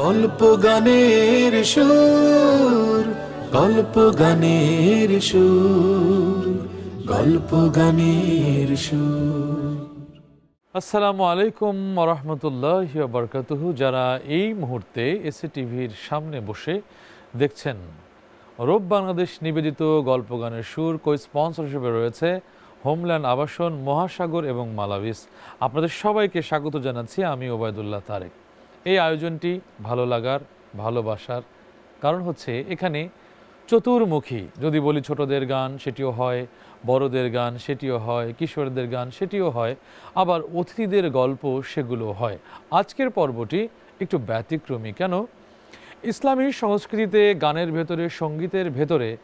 গল্প গানের সুর, গল্প গানের সুর, গল্প গানের সুর। আসসালামু আলাইকুম রহমতুল্লাহ বরকাতুহু যারা এই মুহূর্তে এসএ টিভির সামনে বসে দেখছেন রূপ বাংলাদেশ নিবেদিত গল্প গানের সুর কই স্পন্সর হিসেবে রয়েছে হোমল্যান্ড আবাসন, মহাসাগর এবং মালাবিস। আপনাদের সবাইকে স্বাগত জানাচ্ছি, আমি ওবায়দুল্লাহ তারেক। এই আয়োজনটি ভালো লাগার, ভালোবাসার কারণ হচ্ছে এখানে চতুর্মুখী। যদি বলি ছোটদের গান, সেটিও হয়, বড়দের গান, সেটিও হয়, কিশোরদের গান, সেটিও হয়, আবার অতিথিদের গল্প, সেগুলো হয়। আজকের পর্বটি একটু ব্যতিক্রমী, কেন? ইসলামী সংস্কৃতিতে গানের ভেতরে, সঙ্গীতের ভেতরে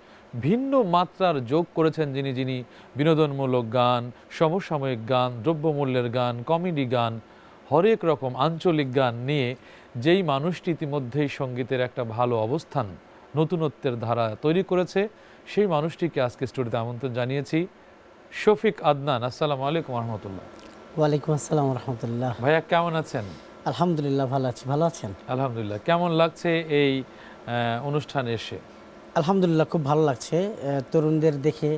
ভিন্ন মাত্রার যোগ করেছেন যিনি যিনি বিনোদনমূলক গান, সমসাময়িক গান, দ্রব্যমূল্যের গান, কমেডি গান হরেক রকম আঞ্চলিক গান নিয়ে যেই মানুষটি ইতিমধ্যেই সঙ্গীতের একটা ভালো অবস্থান নতুনত্বের ধারা তৈরি করেছে সেই মানুষটিকে আজকে স্টুডিওতে আমন্ত্রণ জানিয়েছি। শফিক আদনান আসসালামু আলাইকুম রহমতুল্লাহ ওয়ালাইকুম আসসালাম রহমতুল্লাহ ভাইয়া কেমন আছেন? আলহামদুলিল্লাহ ভালো আছি। ভালো আছেন? আলহামদুলিল্লাহ। কেমন লাগছে এই অনুষ্ঠানে এসে? আলহামদুলিল্লাহ খুব ভালো লাগছে। তরুণদের দেখে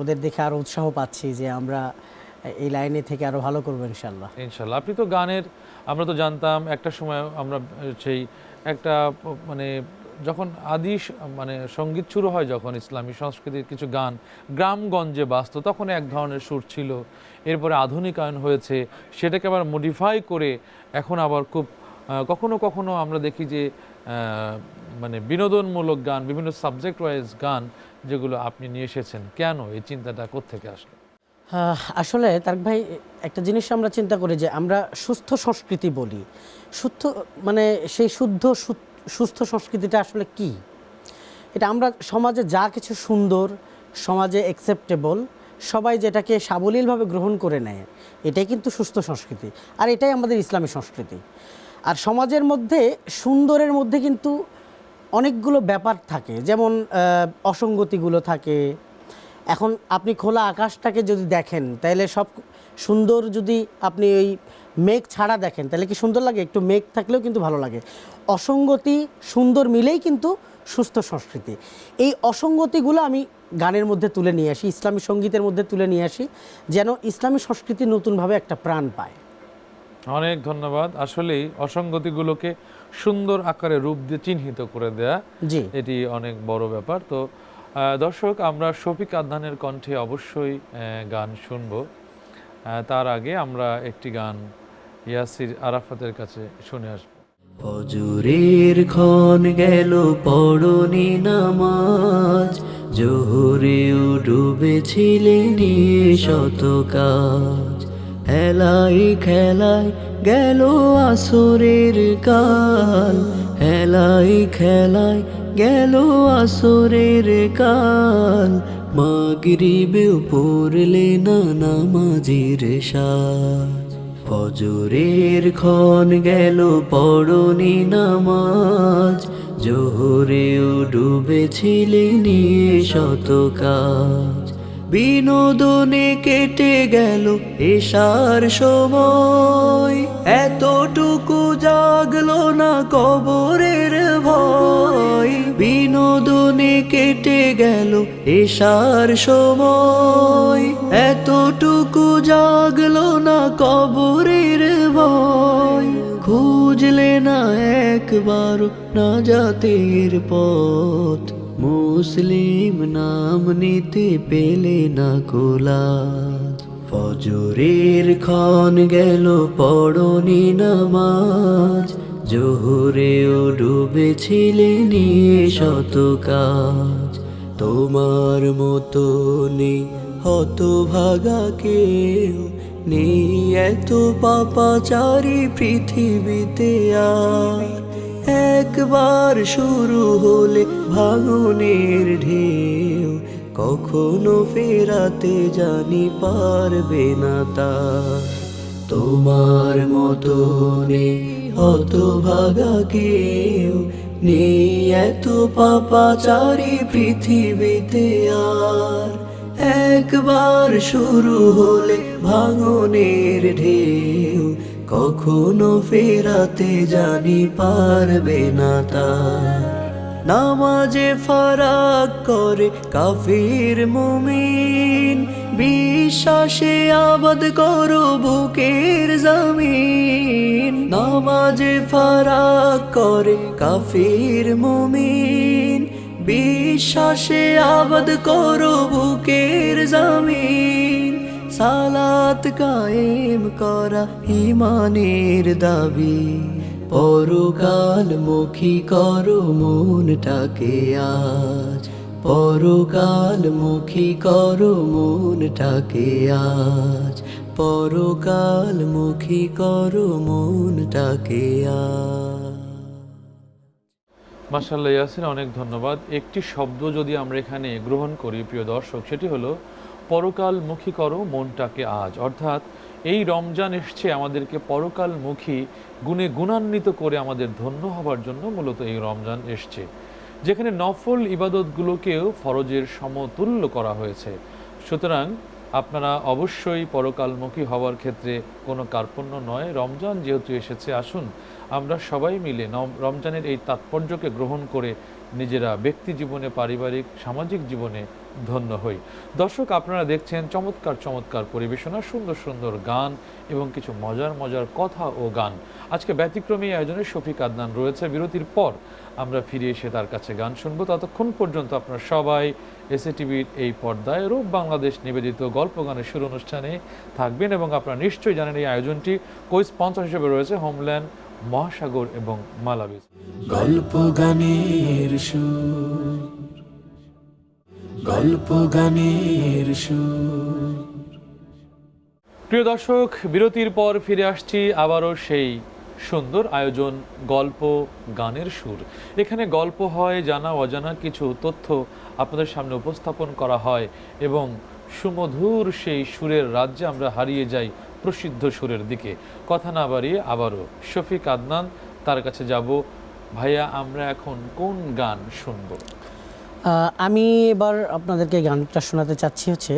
ওদের দেখে আরও উৎসাহ পাচ্ছি যে আমরা এই লাইনে থেকে আরও ভালো করব ইনশাল্লাহ ইনশাল্লাহ আপনি তো গানের, আমরা তো জানতাম একটা সময় আমরা সেই একটা মানে যখন আদি মানে সংগীত শুরু হয় যখন ইসলামী সংস্কৃতির কিছু গান, গ্রামগঞ্জে বাজতো, তখন এক ধরনের সুর ছিল। এরপরে আধুনিকায়ন হয়েছে, সেটাকে আবার মডিফাই করে এখন আবার খুব কখনো কখনো আমরা দেখি যে মানে বিনোদনমূলক গান, বিভিন্ন সাবজেক্ট ওয়াইজ গান যেগুলো আপনি নিয়ে এসেছেন, কেন? এই চিন্তাটা কোত্থেকে আসলো? আসলে তারক ভাই, একটা জিনিস আমরা চিন্তা করি যে আমরা সুস্থ সংস্কৃতি বলি। সুস্থ মানে সেই শুদ্ধ সুস্থ সংস্কৃতিটা আসলে কি? এটা আমরা সমাজে যা কিছু সুন্দর, সমাজে অ্যাকসেপ্টেবল সবাই যেটাকে সাবলীলভাবে গ্রহণ করে নেয়, এটাই কিন্তু সুস্থ সংস্কৃতি। আর এটাই আমাদের ইসলামী সংস্কৃতি। আর সমাজের মধ্যে, সুন্দরের মধ্যে কিন্তু অনেকগুলো ব্যাপার থাকে। যেমন অসঙ্গতিগুলো থাকে এখন আপনি খোলা আকাশটাকে যদি দেখেন তাহলে সব সুন্দর যদি আপনি ওই মেঘ ছাড়া দেখেন তাহলে কি সুন্দর লাগে? একটু মেঘ থাকলেও কিন্তু ভালো লাগে। অসঙ্গতি সুন্দর মিলেই কিন্তু সুস্থ সংস্কৃতি। এই অসঙ্গতিগুলো আমি গানের মধ্যে তুলে নিয়ে আসি ইসলামী সঙ্গীতের মধ্যে তুলে নিয়ে আসি যেন ইসলামী সংস্কৃতি নতুনভাবে একটা প্রাণ পায়। অনেক ধন্যবাদ। আসলেই অসঙ্গতিগুলোকে সুন্দর আকারে রূপ দিয়ে চিহ্নিত করে দেয়া জি। এটি অনেক বড় ব্যাপার। তো দর্শক, আমরা শফিক আদনানের কণ্ঠে অবশ্যই গান শুনব। তার আগে আমরা একটি গান ইয়াসির আরাফাতের কাছে শুনে আসব। ফজরের ক্ষণ গেল, পড়নি নামাজ। জোহরেও ডুবেছিলেন শত কাজ। হেলাই খেলায় গেল আসরের কাল। হেলাই খেলায় গেল আসরের কাল মাগরিবেও পড়লে না নামাজির সাজ। ফজরের ক্ষণ গেল, পড়নি নামাজ, জোহরেও ডুবেছিলেন শত কাজ। বিনোদনে কেটে গেল এসার সময়, এতটুকু জাগলো না কবরের কেটে গেল এসার সময়। এতটুকু জাগলো না কবরের ভয়। খুঁজলে না একবার না জাতের পথ। মুসলিম নাম নিতে পেলে না কোলাজ। ফজরের ক্ষণ গেল পড়নি নামাজ। জোহরেও ডুবেছিলেন শত কাজ। তোমার মতো নেই হত ভাগা কেউ নেই, এত পাপাচারী পৃথিবীতে আর। একবার শুরু হলে ভাঙনের ঢেউ কখনো ফেরাতে জানি পারবে না তা। তোমার মতো নেই অত ভাগা কেউ নেই এত পাপাচারী পৃথিবীতে আর। একবার শুরু হলে ভাঙনের ঢেউ কখনো ফেরাতে জানি পারবে না তার। নামাজে ফারাক করে কাফির মুমিন বিশ্বাসে আবাদ করো বুকের জমিন। নামাজে ফারাক করে কাফির মুমিন। বিশ্বাসে আবাদ করো বুকের জমিন। সালাত কায়েম করা ইমানের দাবি। পরকাল মুখী করো মনটাকে আজ। পরকাল মুখী করো মনটাকে আজ। পরকাল মুখী করো মনটাকে আজ। মাসাল্লাহ ইয়াসিন, অনেক ধন্যবাদ। একটি শব্দ যদি আমরা এখানে গ্রহণ করি, প্রিয় দর্শক, সেটি হলো পরকালমুখী করো মনটাকে আজ। অর্থাৎ, এই রমজান এসছে আমাদেরকে পরকালমুখী গুণে গুণান্বিত করে আমাদের ধন্য হবার জন্য মূলত এই রমজান এসছে। যেখানে নফল ইবাদতগুলোকেও ফরজের সমতুল্য করা হয়েছে। সুতরাং আপনারা অবশ্যই পরকালমুখী হওয়ার ক্ষেত্রে কোনো কার্পণ্য নয়। রমজান যেহেতু এসেছে, আসুন আমরা সবাই মিলে রমজানের এই তাৎপর্যকে গ্রহণ করে নিজেরা ব্যক্তি জীবনে, পারিবারিক, সামাজিক জীবনে ধন্য হই। দর্শক, আপনারা দেখছেন চমৎকার চমৎকার পরিবেশনা, সুন্দর সুন্দর গান এবং কিছু মজার মজার কথা ও গান। আজকে ব্যতিক্রমী আয়োজনে শফিক আদনান রয়েছে। বিরতির পর আমরা ফিরে এসে তার কাছে গান শুনব। ততক্ষণ পর্যন্ত আপনারা সবাই এসএ টিভির এই পর্দায় রূপ বাংলাদেশ নিবেদিত গল্প গানের সুর অনুষ্ঠানে থাকবেন এবং আপনারা নিশ্চয়ই জানেন এই আয়োজনটি। কই স্পন্সর হিসেবে রয়েছে হোমল্যান্ড মহাসাগর এবং মালাবিজ গল্প গানের সুর গল্প গানের সুর। প্রিয় দর্শক বিরতির পর ফিরে আসছি আবারও সেই সুন্দর আয়োজন, গল্প, গানের সুর। এখানে গল্প হয়, জানা, অজানা কিছু তথ্য আপনাদের সামনে উপস্থাপন করা হয় এবং সুমধুর সেই সুরের রাজ্যে আমরা হারিয়ে যাই প্রসিদ্ধ সুরের দিকে। কথা না বাড়িয়ে আবারও শফিক আদনান, তার কাছে যাব। ভাইয়া, আমরা এখন কোন গান শুনব? আমি এবার আপনাদেরকে গানটা শোনাতে চাচ্ছি হচ্ছে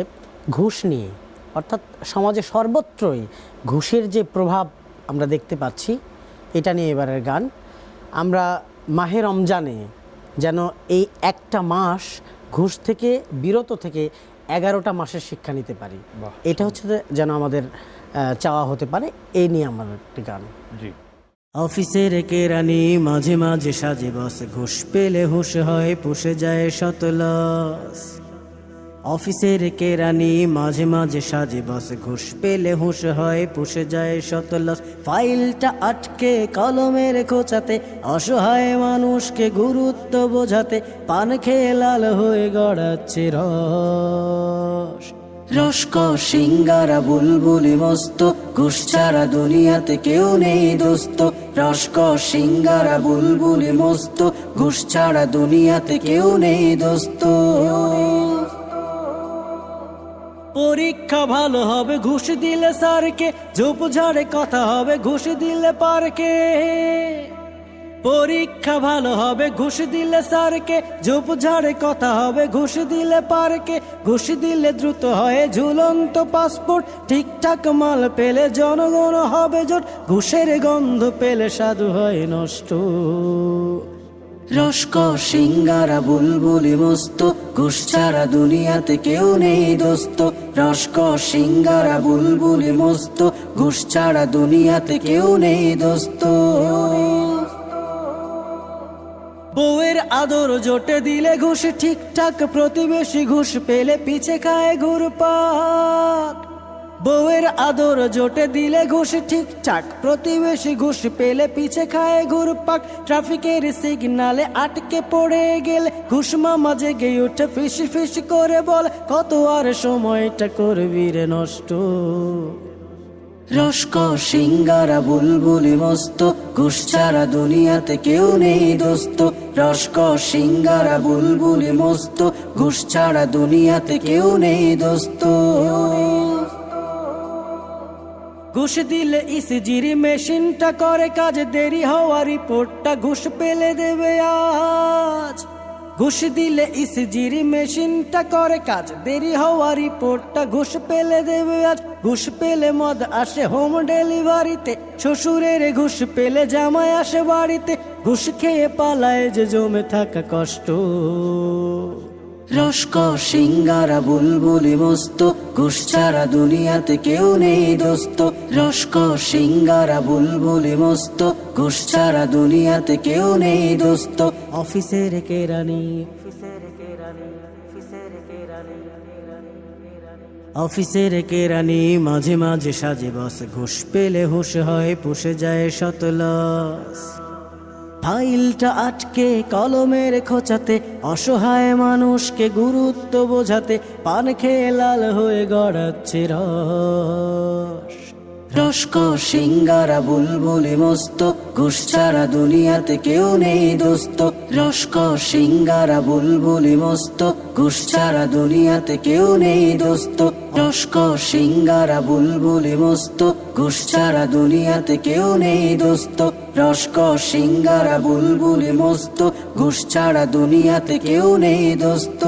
ঘুষ নিয়ে। অর্থাৎ সমাজে সর্বত্রই ঘুষের যে প্রভাব আমরা দেখতে পাচ্ছি এটা নিয়ে এবারের গান। আমরা মাহে রমজানে যেন এই একটা মাস ঘুষ থেকে বিরত থেকে এগারোটা মাসের শিক্ষা নিতে পারি। এটা হচ্ছে যে যেন আমাদের চাওয়া হতে পারে। এই নিয়ে আমার একটি গান। জি। অফিসের কেরানি মাঝে মাঝে সাজে বস। ঘুষ পেলে হুশ হয় পুষে যায় শত লস অফিসের কেরানি, মাঝে মাঝে সাজে বস, ঘুষ পেলে হুশ হয়, পুষে যায় শত লস। ফাইলটা আটকে, কলমের খোঁচাতে, অসহায় মানুষকে গুরুত্ব বোঝাতে, পান খেয়ে লাল হয়ে গড়াচ্ছে রস। রস্ক, সিঙ্গারা, বুলবুলি মস্ত, ঘুষ ছাড়া দুনিয়াতে কেউ নেই দোস্ত। রস্ক, সিঙ্গারা, বুলবুলি মস্ত, ঘুষ ছাড়া দুনিয়াতে কেউ নেই দোস্ত। পরীক্ষা ভালো হবে, ঘুষ দিলে স্যারকে, ঝোপ ঝাড়ে কথা হবে, ঘুষ দিলে পারকে। পরীক্ষা ভালো হবে, ঘুষ দিলে স্যারকে, ঝোপ ঝাড়ে কথা হবে, ঘুষ দিলে পারকে। ঘুষ দিলে দ্রুত হয় ঝুলন্ত পাসপোর্ট, ঠিকঠাক মাল পেলে জনগণ হবে জোট। ঘুষের গন্ধ পেলে সাধু হয় নষ্ট। রস্ক, সিঙ্গারা, বুলবুলি মস্ত। ঘুষ ছাড়া দুনিয়াতে কেউ নেই দোস্ত। রস্ক, সিঙ্গারা, বুলবুলি মস্ত। ঘুষ ছাড়া দুনিয়াতে কেউ নেই দোস্ত। বউয়ের আদর জোটে দিলে ঘুষ, ঠিকঠাক প্রতিবেশী ঘুষ পেলে পিছে খায় ঘুরপাক। বউয়ের আদর জোটে দিলে ঘুষ ঠিকঠাক প্রতিবেশী ঘুষ পেলে পিছে খায় ঘুরপাক। ট্রাফিকের সিগনালে আটকে পড়ে গেলে। ঘুষ মামা জেগে উঠে ফিস ফিস করে বল, কত আর সময়টা করবি রে নষ্ট? রস্ক, সিঙ্গারা, বুলবুলি মস্ত। ঘুষ ছাড়া দুনিয়াতে কেউ নেই দোস্ত। রস্ক, সিঙ্গারা, বুলবুলি মস্ত। ঘুষ ছাড়া দুনিয়াতে কেউ নেই দোস্ত। ঘুষ দিলে ইসিজির মেশিনটা করে, কাজ দেরি হওয়া রিপোর্টটা ঘুষ পেলে দেবে আজ। ঘুষ দিলে ইসিজির মেশিনটা করে, কাজ দেরি হওয়া রিপোর্টটা ঘুষ পেলে দেবে আজ। ঘুষ পেলে মদ আসে হোম ডেলিভারিতে, শ্বশুরের ঘুষ পেলে জামাই আসে বাড়িতে। ঘুষ খেয়ে পালায় যে জমে থাকা কষ্ট। রস্ক, সিঙ্গারা, বুলবুলি, মস্ত ঘুষ ছাড়া দুনিয়াতে কেউ নেই দোস্ত। রস্ক, সিঙ্গারা, বুলবুলি, মস্ত ঘুষ ছাড়া দুনিয়াতে কেউ নেই দোস্ত। অফিসের কেরানি অফিসের কেরানি মাঝে মাঝে সাজে বস, ঘুষ পেলে হুশ হয়, পুষে যায় শত লস ফাইলটা আটকে, কলমের খোঁচাতে, অসহায় মানুষকে গুরুত্ব বোঝাতে, পান খেয়ে লাল হয়ে গড়াচ্ছে রস। রস্ক, সিঙ্গারা, বুলবুলি মস্ত, ঘুষ ছাড়া দুনিয়াতে কেউ নেই দোস্ত। রস্ক, সিঙ্গারা, বুলবুলি মস্ত, ঘুষ ছাড়া দুনিয়াতে কেউ নেই দোস্ত। রস্ক সিঙ্গারা, বুলবুলি মস্ত, ঘুষ ছাড়া দুনিয়াতে কেউ নেই দোস্ত। রস্ক সিঙ্গারা, বুলবুলি মস্ত, ঘুষ ছাড়া দুনিয়াতে কেউ নেই দোস্ত।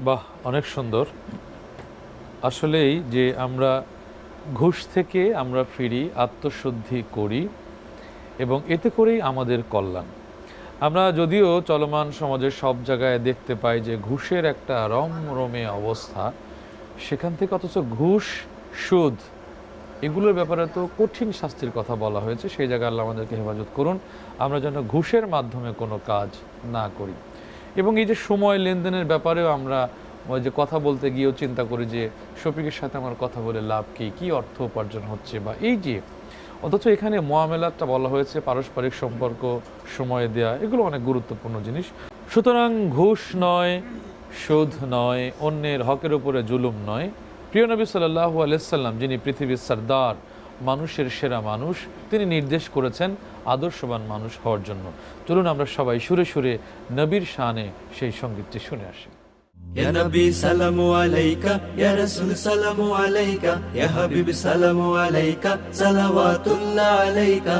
বাহ, অনেক সুন্দর। আসলেই যে আমরা ঘুষ থেকে আমরা ফিরি, আত্মশুদ্ধি করি, এবং এতে করেই আমাদের কল্যাণ। আমরা যদিও চলমান সমাজের সব জায়গায় দেখতে পাই যে ঘুষের একটা রমরমে অবস্থা, সেখান থেকে অথচ ঘুষ, সুদ, এগুলোর ব্যাপারে তো কঠিন শাস্তির কথা বলা হয়েছে। সেই জায়গায় আল্লাহ আমাদেরকে হেফাজত করুন। আমরা যেন ঘুষের মাধ্যমে কোনো কাজ না করি। এবং এই যে সময় লেনদেনের ব্যাপারেও আমরা ওই যে কথা বলতে গিয়েও চিন্তা করি যে শফিকের সাথে আমার কথা বলে লাভ কী? কী অর্থ উপার্জন হচ্ছে? বা এই যে অথচ এখানে মোয়ামেলাটা বলা হয়েছে পারস্পরিক সম্পর্ক, সময় দেয়া, এগুলো অনেক গুরুত্বপূর্ণ জিনিস। সুতরাং ঘুষ নয়, সুদ নয়, অন্যের হকের উপরে জুলুম নয়। প্রিয় নবী সাল্লাহু আলাইসাল্লাম যিনি পৃথিবীর সর্দার, মানুষের সেরা মানুষ, তিনি নির্দেশ করেছেন আদর্শবান মানুষ হওয়ার জন্য। চলুন আমরা সবাই সুরে সুরে নবীর শানে সেই সঙ্গীতটি শুনে আসি। या नबी सलम अलैका या रसूल सलम अलैका या हबीब सलम अलैका सलावातुल्लाह अलैका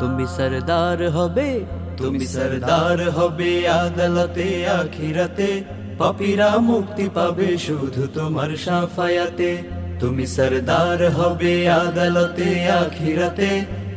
তুমি সরদার হবে তুমি সরদার হবে আদালতে আখিরাতে পাপীরা মুক্তি পাবে শুধু তোমার সাফায়াতে তুমি সরদার হবে আদালতে আখিরাতে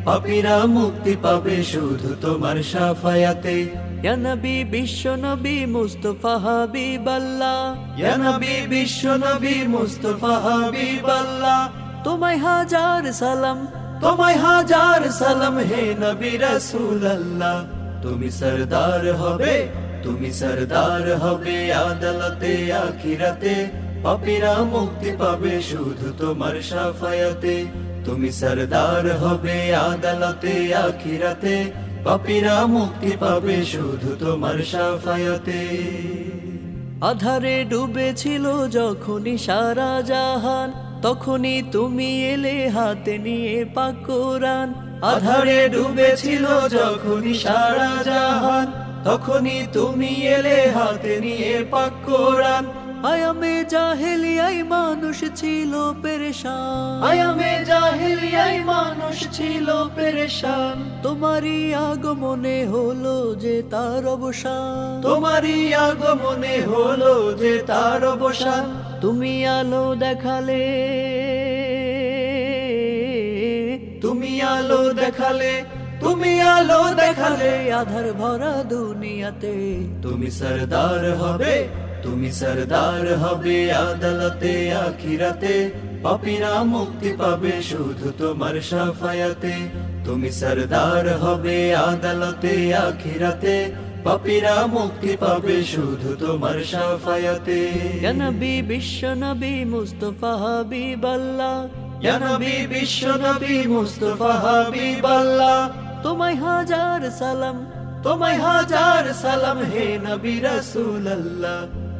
পাপীরা মুক্তি পাবে শুধু তোমার সাফায়াতে ইয়া নবী বিশ্ব নবী মুস্তফা হাবিবাল্লাহ। ইয়া নবী বিশ্ব নবী মুস্তফা হাবিবাল্লাহ। তোমায় হাজার সালাম। তোমায় হাজার সালাম হে নবী রাসূলুল্লাহ। তুমি সরদার হবে তুমি সরদার হবে আদালতে আখিরাতে। পাপীরা মুক্তি পাবে শুধু তোমার সাফায়াতে। তুমি সরদার হবে আদালতে আখিরাতে। পাপীরা মুক্তি পাবে শুধু তোমার সাফায়াতে। আধারে ডুবেছিল যখনই সারা জাহান তখনই তুমি এলে হাতে নিয়ে পাকুরান আধারে ডুবেছিল যখনই সারা জাহান তখনই তুমি এলে হাতে নিয়ে পাকুরান আয়ামে জাহেলিয়াই মানুষ ছিল পেরেশান। আয়ামে জাহেলিয়াই মানুষ ছিল পেরেশান। তোমারই আগমনে হলো যে তার অবসান। তোমারই আগমনে হলো যে তার অবসান। তুমি আলো দেখালে। তুমি আলো দেখালে তুমি আলো দেখালে। আধার ভরা দুনিয়াতে। তুমি সরদার হবে তুমি সরদার হবে আদালতে আখিরাতে। পাপীরা মুক্তি পাবে শুধু তোমার সাফায়াতে। তুমি সরদার হবে আদালতে আখিরাতে। পাপীরা মুক্তি পাবে শুধু তোমার সাফায়াতে। নবী বিশ্ব নবী মুস্তাফা হাবিবাল্লাহ। ইয়া নবী বিশ্ব নবী মুস্তাফা হাবিবাল্লাহ। তোমায় হাজার সালাম। তোমায় হাজার সালাম হে নবী রাসূলুল্লাহ।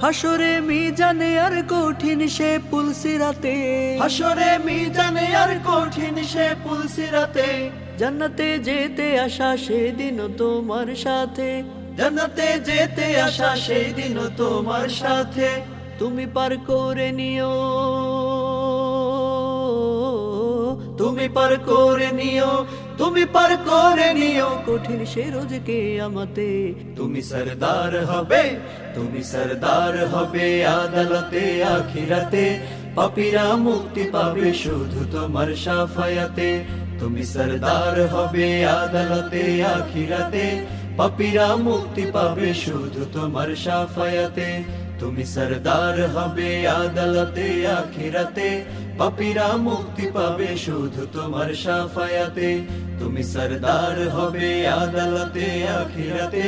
হাসরে মিজানে আর কঠিন সে পুলসিরাতে। হাসরে মিজানে আর কঠিন সে পুলসিরাতে। জান্নাতে যেতে আসা সেদিন তোমার সাথে। জান্নাতে যেতে আসা সেদিন তোমার সাথে। তুমি পার করে নিও। তুমি পার করে নিও। তুমি পার করে নিও কঠিন সে রোজকে আমাতে। তুমি সরদার হবে, তুমি সরদার হবে আদালতে, আখিরাতে। পাপীরা মুক্তি পাবে শুধু তোমার সাফায়াতে। তুমি সরদার হবে আদালতে, আখিরাতে। পাপীরা মুক্তি পাবে শুধু তোমার সাফায়াতে। তুমি সরদার হবে আদালতে, আখিরাতে। পাপীরা মুক্তি পাবে শুধু তোমার সাফায়াতে। তুমি সরদার হবে আদালতে, আখিরাতে।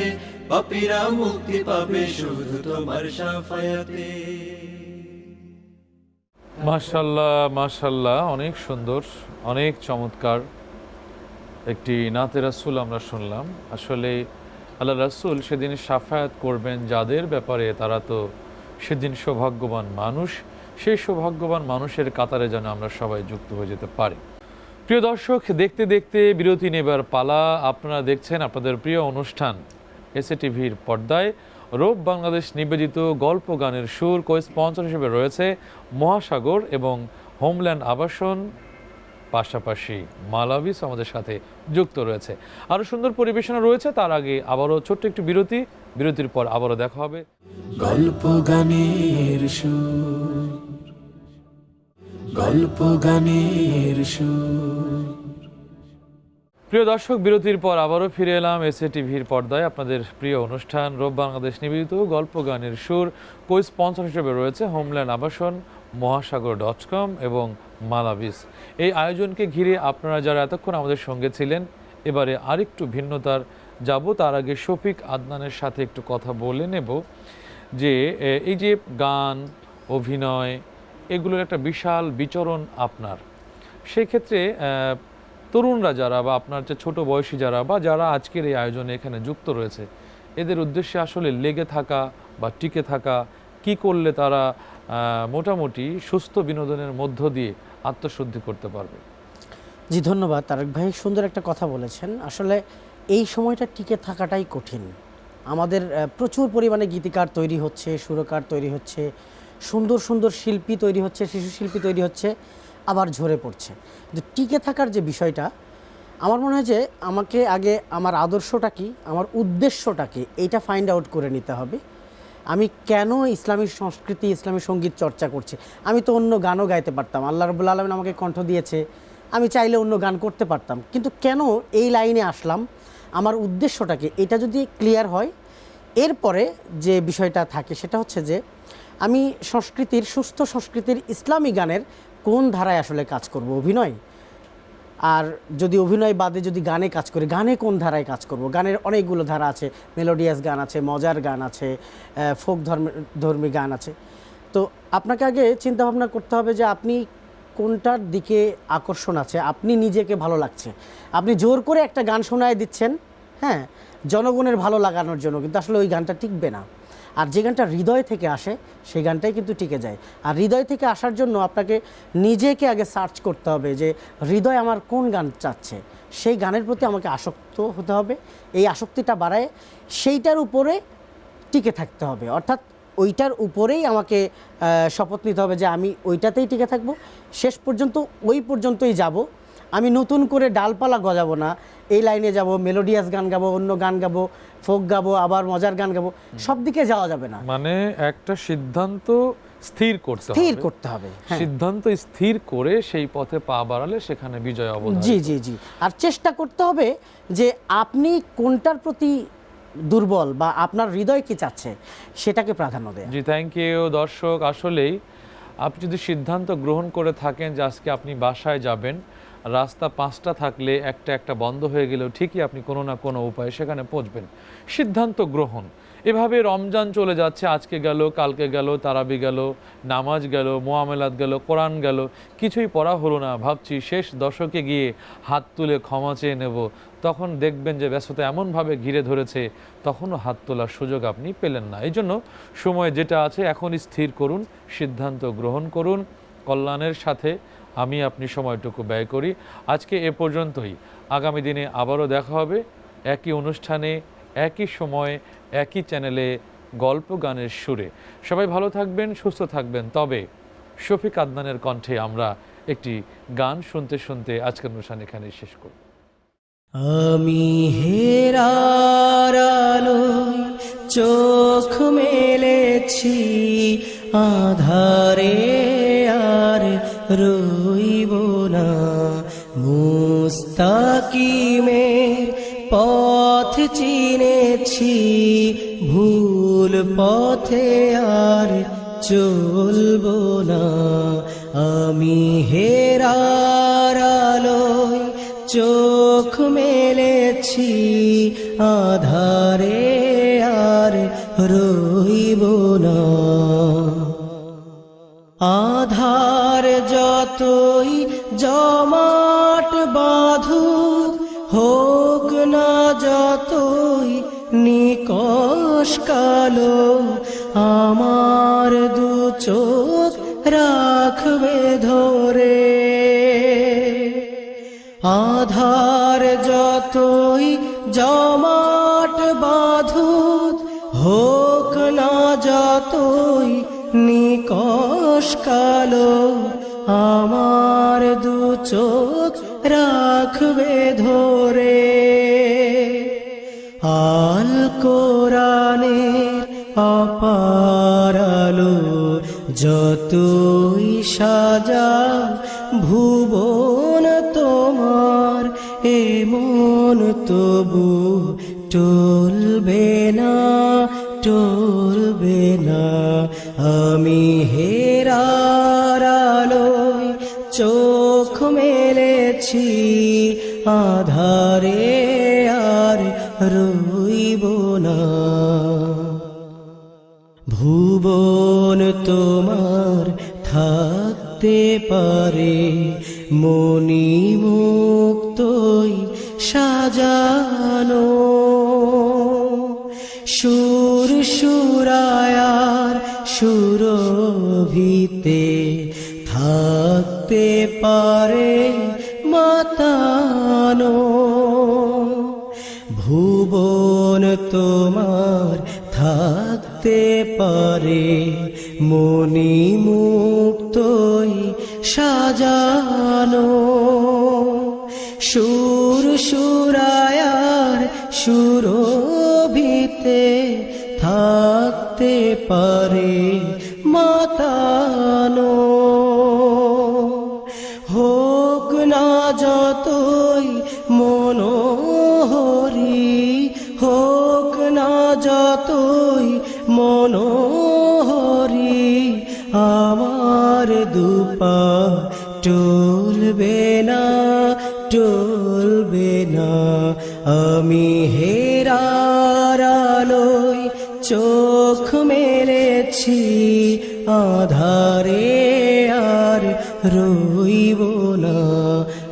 পাপীরা মুক্তি পাবে শুধু তোমার সাফায়াতে। মাশাল্লাহ মাশাল্লাহ, অনেক সুন্দর, অনেক চমৎকার একটি নাতে রাসুল আমরা শুনলাম। আসলে আল্লাহ রাসুল সেদিন সাফায়াত করবেন যাদের ব্যাপারে তারা তো সেদিন সৌভাগ্যবান মানুষ। সেই সৌভাগ্যবান মানুষের কাতারে যেন আমরা সবাই যুক্ত হয়ে যেতে পারি। প্রিয় দর্শক, দেখতে দেখতে বিরতি নেবার পালা আপনারা দেখছেন আপনাদের প্রিয় অনুষ্ঠান এসএ টিভির পর্দায়। রূপ বাংলাদেশ নিবেদিত গল্প গানের সুর কো স্পন্সর হিসেবে রয়েছে মহাসাগর এবং হোমল্যান্ড আবাসন, পাশাপাশি মালাবিস আমাদের সাথে যুক্ত রয়েছে। আরও সুন্দর পরিবেশনা রয়েছে, তার আগে আবারও ছোট্ট একটু বিরতি। বিরতির পর আবারও দেখা হবে। গল্প গানের সুর। গল্প গানের প্রিয় দর্শক, বিরতির পর আবারও ফিরে এলাম এসএ টিভির পর্দায়। আপনাদের প্রিয় অনুষ্ঠান রোব বাংলাদেশ নিবেদিত গল্প গানের সুর। কো স্পন্সর হিসেবে রয়েছে হোমল্যান্ড আবাসন, মহাসাগর ডট কম এবং মালাবিস। এই আয়োজনকে ঘিরে আপনারা যারা এতক্ষণ আমাদের সঙ্গে ছিলেন, এবারে আরেকটু ভিন্নতার যাব। তার আগে শফিক আদনানের সাথে একটু কথা বলে নেব যে এই যে গান, অভিনয় এগুলোর একটা বিশাল বিচরণ আপনার। সেক্ষেত্রে তরুণরা যারা বা আপনার যে ছোট বয়সী যারা বা যারা আজকের এই আয়োজনে এখানে যুক্ত রয়েছে, এদের উদ্দেশ্যে আসলে লেগে থাকা বা টিকে থাকা, কি করলে তারা মোটামুটি সুস্থ বিনোদনের মধ্য দিয়ে আত্মশুদ্ধি করতে পারবে? জি, ধন্যবাদ। তারেক ভাই, সুন্দর একটা কথা বলেছেন। আসলে এই সময়টা টিকে থাকাটাই কঠিন। আমাদের প্রচুর পরিমাণে গীতিকার তৈরি হচ্ছে, সুরকার তৈরি হচ্ছে। সুন্দর সুন্দর শিল্পী তৈরি হচ্ছে, শিশু শিল্পী তৈরি হচ্ছে, আবার ঝরে পড়ছে। কিন্তু টিকে থাকার যে বিষয়টা, আমার মনে হয় যে আমাকে আগে আমার আদর্শটা কি, আমার উদ্দেশ্যটা কি, এইটা ফাইন্ড আউট করে নিতে হবে। আমি কেন ইসলামী সংস্কৃতি, ইসলামী সংগীত চর্চা করছি? আমি তো অন্য গানও গাইতে পারতাম, আল্লাহ রবুল্লা আলমিন আমাকে কণ্ঠ দিয়েছে। আমি চাইলে অন্য গান করতে পারতাম, কিন্তু কেন এই লাইনে আসলাম? আমার উদ্দেশ্যটাকে এটা যদি ক্লিয়ার হয়, এরপরে যে বিষয়টা থাকে, সেটা হচ্ছে যে আমি সংস্কৃতির, সুস্থ সংস্কৃতির ইসলামী গানের কোন ধারায় আসলে কাজ করব? অভিনয়। আর যদি অভিনয় বাদে যদি গানে কাজ করি, গানে কোন ধারায় কাজ করব? গানের অনেকগুলো ধারা আছে। মেলোডিয়াস গান আছে, মজার গান আছে ফোক ধর্ম, ধর্মী গান আছে। তো আপনাকে আগে চিন্তাভাবনা করতে হবে যে আপনি কোনটার দিকে আকর্ষণ আছে? আপনি নিজেকে ভালো লাগছে। আপনি জোর করে একটা গান শোনায় দিচ্ছেন হ্যাঁ? জনগণের ভালো লাগানোর জন্য, কিন্তু আসলে ওই গানটা টিকবে না। আর যে গানটা হৃদয় থেকে আসে, সেই গানটাই কিন্তু টিকে যায়। আর হৃদয় থেকে আসার জন্য আপনাকে নিজেকে আগে সার্চ করতে হবে যে, হৃদয় আমার কোন গান চাচ্ছে? সেই গানের প্রতি আমাকে আসক্ত হতে হবে। এই আসক্তিটা বাড়ায় সেইটার উপরে টিকে থাকতে হবে। অর্থাৎ ওইটার উপরেই আমাকে শপথ নিতে হবে যে আমি ওইটাতেই টিকে থাকব। শেষ পর্যন্ত ওই পর্যন্তই যাব। আমি নতুন করে ডালপালা গজাবো না। এই লাইনে যাব, মেলোডিয়াস গান গাবো, অন্য গান গাবো। ফোক গাবো আবার মজার গান গাবো সব দিকে যাওয়া যাবে না। মানে একটা সিদ্ধান্ত স্থির করতে স্থির করতে হবে হ্যাঁ। সিদ্ধান্ত স্থির করে সেই পথে পা বাড়ালে সেখানে বিজয় অবধারিত। জি জি জি। আর চেষ্টা করতে হবে যে আপনি কোনটার প্রতি দুর্বল বা আপনার হৃদয় কি চাচ্ছে সেটাকে প্রাধান্য দেয় জি থ্যাংক ইউ দর্শক আসলেই আপনি যদি সিদ্ধান্ত গ্রহণ করে থাকেন যে আজকে আপনি বাসায় যাবেন রাস্তা পাঁচটা থাকলে একটা একটা বন্ধ হয়ে গেলেও ঠিকই আপনি কোনো না কোনো উপায়ে সেখানে পৌঁছবেন। সিদ্ধান্ত গ্রহণ। এভাবে রমজান চলে যাচ্ছে, আজকে গেল, কালকে গেল, তারাবি গেল, নামাজ গেল মোয়ামেলাত গেল, কোরআন গেল। কিছুই পড়া হলো না, ভাবছি শেষ দশকে গিয়ে হাত তুলে ক্ষমা চেয়ে নেব। তখন দেখবেন যে ব্যস্ততা এমনভাবে ঘিরে ধরেছে, তখনও হাত তোলার সুযোগ আপনি পেলেন না। এই জন্য সময় যেটা আছে, এখনই স্থির করুন, সিদ্ধান্ত গ্রহণ করুন, কল্যাণের সাথে আমি আপনি সময়টুকু ব্যয় করি। আজকে এ পর্যন্তই। আগামী দিনে আবারও দেখা হবে। একই অনুষ্ঠানে, একই সময়ে, একই চ্যানেলে, গল্প গানের সুরে। সবাই ভালো থাকবেন, সুস্থ থাকবেন। তবে শফিক আদনানের কণ্ঠে আমরা একটি গান শুনতে শুনতে আজকের অনুষ্ঠান এখানে শেষ করব। আমি হেরার আলোয় চোখ মেলেছি, আধারে আর না মুস্তাকিমের পথ চিনেছি, ভুল পথে আর চলবো না। আমি হেরার চোখ মেলেছি, আধারে আর রইব না। আধার যতই জমাট বাঁধুক, হোক না যতই নিকশ কালো, আমার দু চোখ রাখবে ধরে। আধার যতই জমাট বাঁধুত হোক না যতই নিকশ কালো আমার দু চোখ রাখবে ধরে। আল কোরআনের অপারালো যতই সাজা ভুবন তোমার, এমন তবু টলবে না টলবে না। আমি আধারে আর রইব না। ভুবন তোমার থাকতে পারে মনি মুক্তই সাজানো। সুর সুরায়ার সুরভিতে থাকতে পারে মাতানো। ভুবন তোমার থাকতে পারে মনি মুক্তই সাজানো। সুর সুরায়ার সুরভিতে থাকতে পারে টলবে না টলবে না। আমি হেরার আলোয় চোখ মেলেছি, আধারে আর রইব না।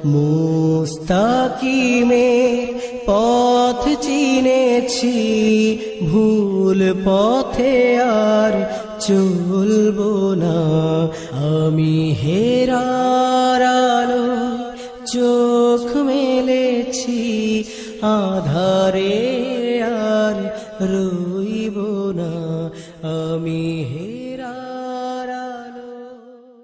মুস্তাকিমে পথ চিনেছি, ভুল পথে আর চলব না। আমি হেরার আধারে আর রইব না। আমি হে